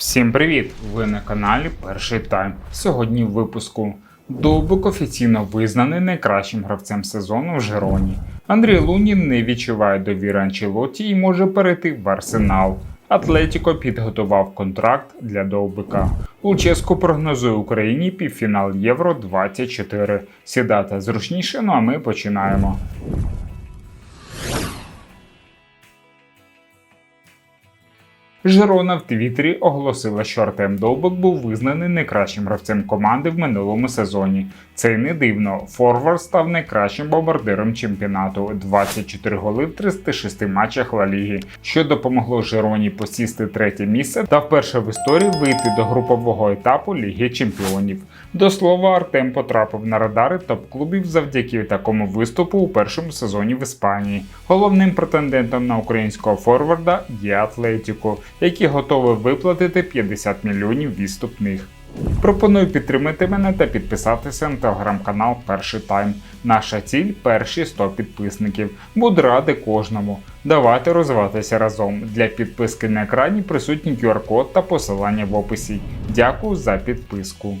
Всім привіт! Ви на каналі Перший Тайм. Сьогодні в випуску Довбик офіційно визнаний найкращим гравцем сезону в Жероні. Андрій Лунін не відчуває довіри Анчелоті і може перейти в Арсенал. Атлетіко підготував контракт для Довбика. Луческо прогнозує Україні півфінал Євро 24. Сідати зручніше, ну а ми починаємо. Жирона в Твіттері оголосила, що Артем Довбик був визнаний найкращим гравцем команди в минулому сезоні. Це й не дивно. Форвард став найкращим бомбардиром чемпіонату 24 голи в 36 матчах Ла Ліги, що допомогло Жероні посісти третє місце та вперше в історії вийти до групового етапу Ліги Чемпіонів. До слова, Артем потрапив на радари топ-клубів завдяки такому виступу у першому сезоні в Іспанії. Головним претендентом на українського форварда є Атлетіко, які готові виплатити 50 мільйонів відступних. Пропоную підтримати мене та підписатися на телеграм-канал Перший Тайм. Наша ціль перші 100 підписників. Буду радий кожному. Давайте розвиватися разом. Для підписки на екрані присутній QR-код та посилання в описі. Дякую за підписку.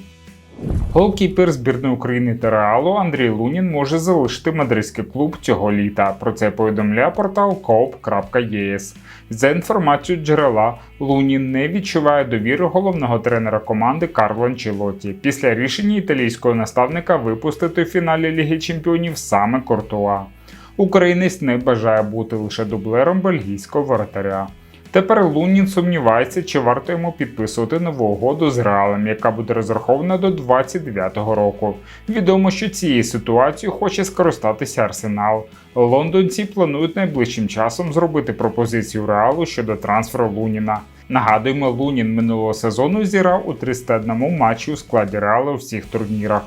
Голкіпер збірної України та Реалу Андрій Лунін може залишити мадридський клуб цього літа. Про це повідомляє портал coop.es. За інформацією джерела, Лунін не відчуває довіри головного тренера команди Карло Анчелоті після рішення італійського наставника випустити в фіналі Ліги Чемпіонів саме Кортуа. Українець не бажає бути лише дублером бельгійського воротаря. Тепер Лунін сумнівається, чи варто йому підписувати нову угоду з Реалом, яка буде розрахована до 29-го року. Відомо, що цією ситуацією хоче скористатися Арсенал. Лондонці планують найближчим часом зробити пропозицію Реалу щодо трансферу Луніна. Нагадуємо, Лунін минулого сезону зіграв у 301 матчі у складі Реалу у всіх турнірах.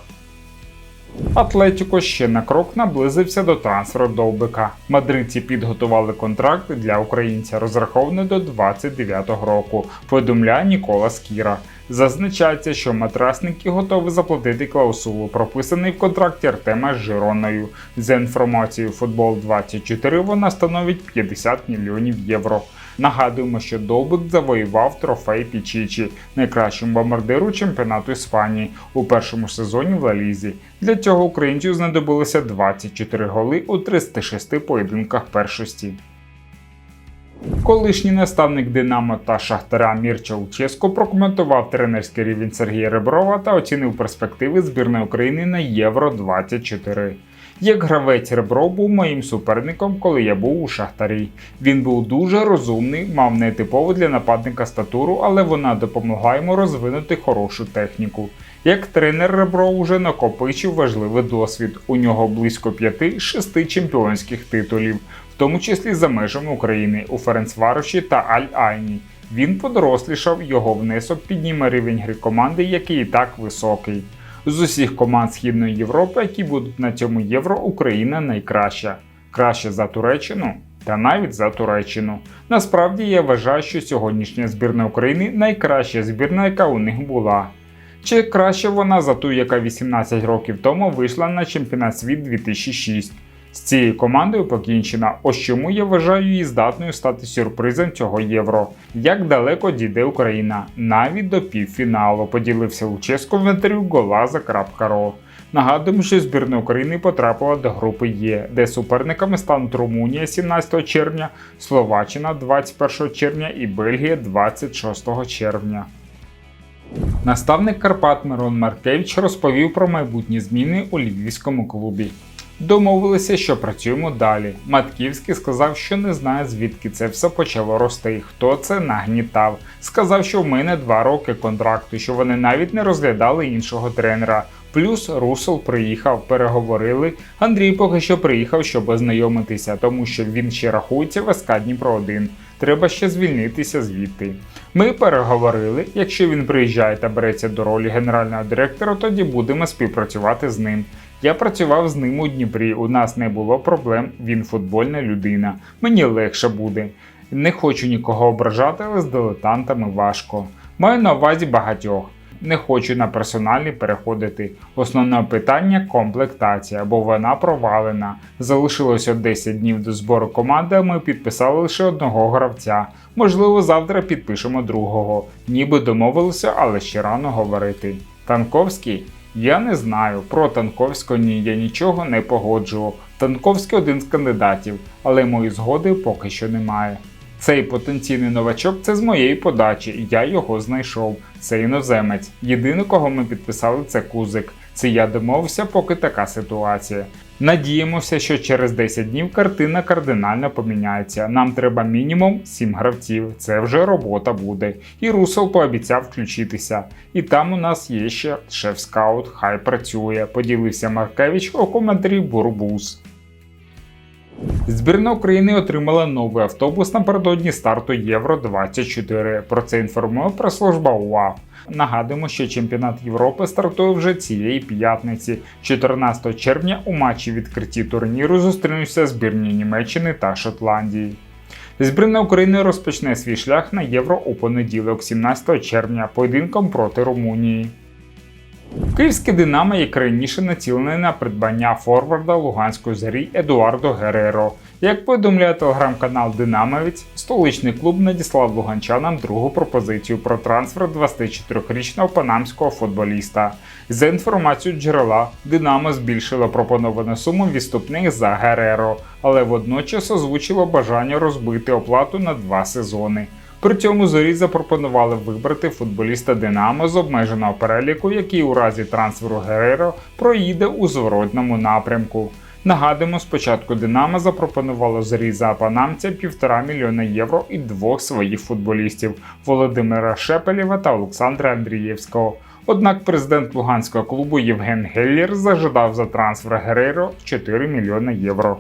Атлетіко ще на крок наблизився до трансферу Довбика. Мадридці підготували контракт для українця, розрахований до 29-го року. Повідомляє Нікола Скіра. Зазначається, що матрасники готові заплатити клаусулу, прописаний в контракті Артема з Жироною. За інформацією Футбол 24 вона становить 50 мільйонів євро. Нагадуємо, що Довбик завоював трофей Пічічі, найкращому бомбардиру чемпіонату Іспанії у першому сезоні в Лалізі. Для цього українцю знадобилося 24 голи у 306 поєдинках першості. Колишній наставник Динамо та Шахтаря Мірча Луческо прокоментував тренерський рівень Сергія Реброва та оцінив перспективи збірної України на Євро 24. Як гравець Ребров був моїм суперником, коли я був у Шахтарі. Він був дуже розумний, мав нетипову для нападника статуру, але вона допомогла йому розвинути хорошу техніку. Як тренер Ребров уже накопичив важливий досвід. У нього близько 5-6 чемпіонських титулів, в тому числі за межами України у Ференцвароші та Аль-Айні. Він подорослішав, його внесок підніме рівень гри команди, який і так високий. З усіх команд Східної Європи, які будуть на цьому євро, Україна найкраща. Краще за Туреччину та навіть за Туреччину. Насправді я вважаю, що сьогоднішня збірна України найкраща збірна, яка у них була. Чи краще вона за ту, яка 18 років тому вийшла на чемпіонат світ 2006. З цією командою покінчена, ось чому я вважаю її здатною стати сюрпризом цього євро. Як далеко дійде Україна, навіть до півфіналу, поділився Луческо в інтерв'ю Голаза.ро. Нагадуємо, що збірна України потрапила до групи Є, де суперниками стануть Румунія 17 червня, Словаччина 21 червня і Бельгія 26 червня. Наставник Карпат Мирон Маркевич розповів про майбутні зміни у львівському клубі. Домовилися, що працюємо далі. Матківський сказав, що не знає, звідки це все почало рости. Хто це нагнітав. Сказав, що в мене два роки контракту, що вони навіть не розглядали іншого тренера. Плюс Русел приїхав, переговорили. Андрій поки що приїхав, щоб ознайомитися, тому що він ще рахується в СК Дніпро 1. Треба ще звільнитися звідти. Ми переговорили. Якщо він приїжджає та береться до ролі генерального директора, тоді будемо співпрацювати з ним. Я працював з ним у Дніпрі. У нас не було проблем. Він футбольна людина. Мені легше буде. Не хочу нікого ображати, але з дилетантами важко. Маю на увазі багатьох. Не хочу на персональний переходити. Основне питання комплектація, бо вона провалена. Залишилося 10 днів до збору команди, а ми підписали лише одного гравця. Можливо, завтра підпишемо другого. Ніби домовилися, але ще рано говорити. Танковський? Я не знаю. Про Танковського ні, я нічого не погоджував. Танковський один з кандидатів, але мої згоди поки що немає. Цей потенційний новачок це з моєї подачі, я його знайшов. Це іноземець. Єдине, кого ми підписали, це Кузик. Це я домовився, поки така ситуація. Надіємося, що через 10 днів картина кардинально поміняється. Нам треба мінімум 7 гравців. Це вже робота буде. І Русел пообіцяв включитися. І там у нас є ще шеф-скаут, хай працює. Поділився Маркевич у коментарі Бурбус. Збірна України отримала новий автобус напередодні старту Євро 24. Про це інформує прес-служба УАФ. Нагадуємо, що чемпіонат Європи стартує вже цієї п'ятниці. 14 червня у матчі відкритті турніру зустрінуться збірні Німеччини та Шотландії. Збірна України розпочне свій шлях на євро у понеділок, 17 червня, поєдинком проти Румунії. Київське Динамо, як раніше націлене на придбання форварда Луганської зорі Едуардо Гереро. Як повідомляє телеграм-канал Динамовець, столичний клуб надіслав луганчанам другу пропозицію про трансфер 24-річного панамського футболіста. За інформацією джерела, Динамо збільшило пропоновану суму відступних за Гереро, але водночас озвучило бажання розбити оплату на два сезони. При цьому зорі запропонували вибрати футболіста Динамо з обмеженого переліку, який у разі трансферу Гереро проїде у зворотному напрямку. Нагадуємо, спочатку Динамо запропонувало зорі за панамця півтора мільйона євро і двох своїх футболістів Володимира Шепелєва та Олександра Андрієвського. Однак президент луганського клубу Євген Геллєр зажадав за трансфер Гереро 4 мільйони євро.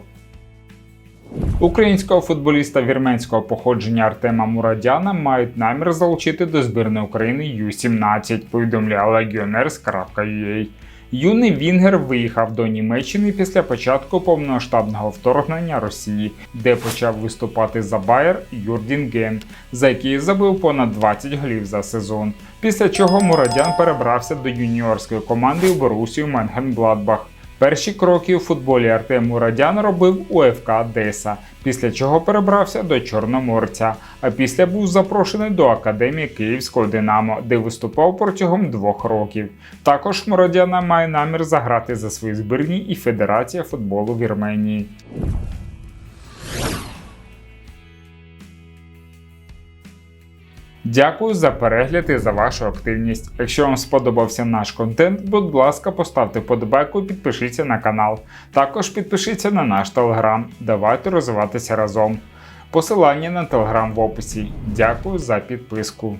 Українського футболіста вірменського походження Артема Мурадяна мають намір залучити до збірної України Ю-17, повідомляє Legioners.ua. Юний Вінгер виїхав до Німеччини після початку повномасштабного вторгнення Росії, де почав виступати за Байер Юрдін Ген, за який забив понад 20 голів за сезон. Після чого Мурадян перебрався до юніорської команди у Борусію Менгенбладбах. Перші кроки у футболі Артем Мурадян робив у ФК Одеса, після чого перебрався до Чорноморця, а після був запрошений до Академії Київського Динамо, де виступав протягом двох років. Також Мурадяна має намір заграти за свої збірні і Федерація футболу Вірменії. Дякую за перегляд і за вашу активність. Якщо вам сподобався наш контент, будь ласка, поставте подобайку і підпишіться на канал. Також підпишіться на наш телеграм. Давайте розвиватися разом. Посилання на телеграм в описі. Дякую за підписку.